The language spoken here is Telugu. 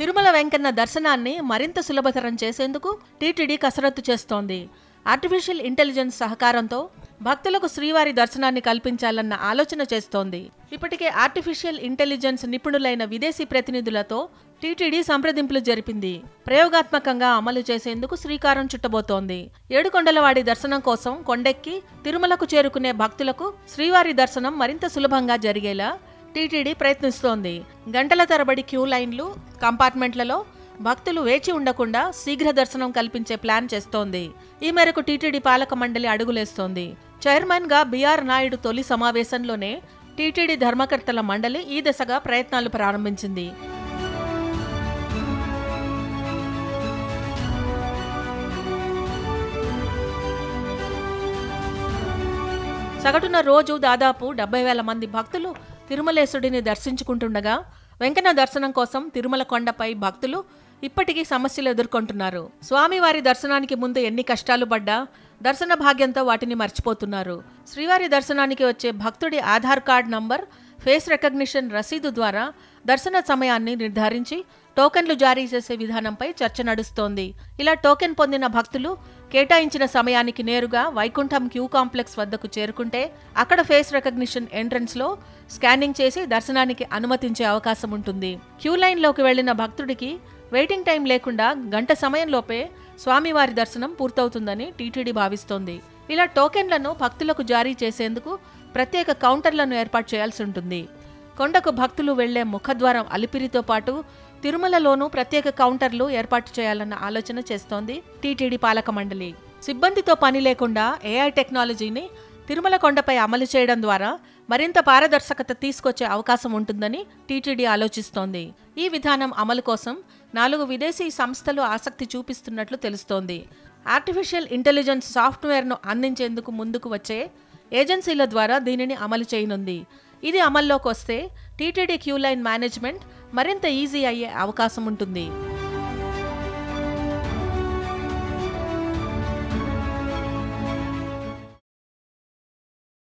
తిరుమల వెంకన్న దర్శనాన్ని మరింత సులభతరం చేసేందుకు టీటీడీ కసరత్తు చేస్తోంది. ఆర్టిఫిషియల్ ఇంటెలిజెన్స్ సహకారంతో భక్తులకు శ్రీవారి దర్శనాన్ని కల్పించాలన్న ఆలోచన చేస్తోంది. ఇప్పటికే ఆర్టిఫిషియల్ ఇంటెలిజెన్స్ నిపుణులైన విదేశీ ప్రతినిధులతో టీటీడీ సంప్రదింపులు జరిపింది. ప్రయోగాత్మకంగా అమలు చేసేందుకు శ్రీకారం చుట్టబోతోంది. ఏడుకొండలవాడి దర్శనం కోసం కొండెక్కి తిరుమలకు చేరుకునే భక్తులకు శ్రీవారి దర్శనం మరింత సులభంగా జరిగేలా టీటీడీ ప్రయత్నిస్తోంది. గంటల తరబడి క్యూ లైన్లు కంపార్ట్మెంట్లలో భక్తులు వేచి ఉండకుండా శీఘ్ర దర్శనం కల్పించే ప్లాన్ చేస్తోంది. ఈ మేరకు టీటీడీ పాలక మండలి అడుగులేస్తోంది. చైర్మన్గా బీఆర్ నాయుడు తొలి సమావేశంలోనే టీటీడీ ధర్మకర్తల మండలి ఈ దిశగా ప్రయత్నాలు ప్రారంభించింది. సగటున రోజు దాదాపు డెబ్బై వేల మంది భక్తులు తిరుమలేశుడిని దర్శించుకుంటుండగా వెంకన్న దర్శనం కోసం తిరుమల కొండపై భక్తులు ఇప్పటికీ సమస్యలు ఎదుర్కొంటున్నారు. స్వామివారి దర్శనానికి ముందు ఎన్ని కష్టాలు పడ్డా దర్శన భాగ్యంతో వాటిని మర్చిపోతున్నారు. శ్రీవారి దర్శనానికి వచ్చే భక్తుడి Aadhaar card number face recognition రసీదు ద్వారా దర్శన సమయాన్ని నిర్ధారించి టోకెన్లు జారీ చేసే విధానంపై చర్చ నడుస్తోంది. ఇలా టోకెన్ పొందిన భక్తులు కేటాయించిన సమయానికి నేరుగా వైకుంఠం క్యూ కాంప్లెక్స్ వద్దకు చేరుకుంటే అక్కడ ఫేస్ రికగ్నిషన్ ఎంట్రన్స్లో స్కానింగ్ చేసి దర్శనానికి అనుమతించే అవకాశం ఉంటుంది. క్యూ లైన్లోకి వెళ్ళిన భక్తుడికి వెయిటింగ్ టైం లేకుండా గంట సమయంలోపే స్వామివారి దర్శనం పూర్తవుతుందని టీటీడీ భావిస్తోంది. ఇలా టోకెన్లను భక్తులకు జారీ చేసేందుకు ప్రత్యేక కౌంటర్లను ఏర్పాటు చేయాల్సి ఉంటుంది. కొండకు భక్తులు వెళ్ళే ముఖద్వారం అలిపిరితో పాటు తిరుమలలోనూ ప్రత్యేక కౌంటర్లు ఏర్పాటు చేయాలన్న ఆలోచన చేస్తోంది టీటీడీ పాలక మండలి. సిబ్బందితో పని లేకుండా ఏఐ టెక్నాలజీని తిరుమల కొండపై అమలు చేయడం ద్వారా మరింత పారదర్శకత తీసుకొచ్చే అవకాశం ఉంటుందని టీటీడీ ఆలోచిస్తోంది. ఈ విధానం అమలు కోసం నాలుగు విదేశీ సంస్థలు ఆసక్తి చూపిస్తున్నట్లు తెలుస్తోంది. ఆర్టిఫిషియల్ ఇంటెలిజెన్స్ సాఫ్ట్వేర్ను అందించేందుకు ముందుకు వచ్చే ఏజెన్సీల ద్వారా దీనిని అమలు చేయనుంది. ఇది అమల్లోకి వస్తే టీటీడీ క్యూ లైన్ మేనేజ్మెంట్ మరింత ఈజీ అయ్యే అవకాశం ఉంటుంది.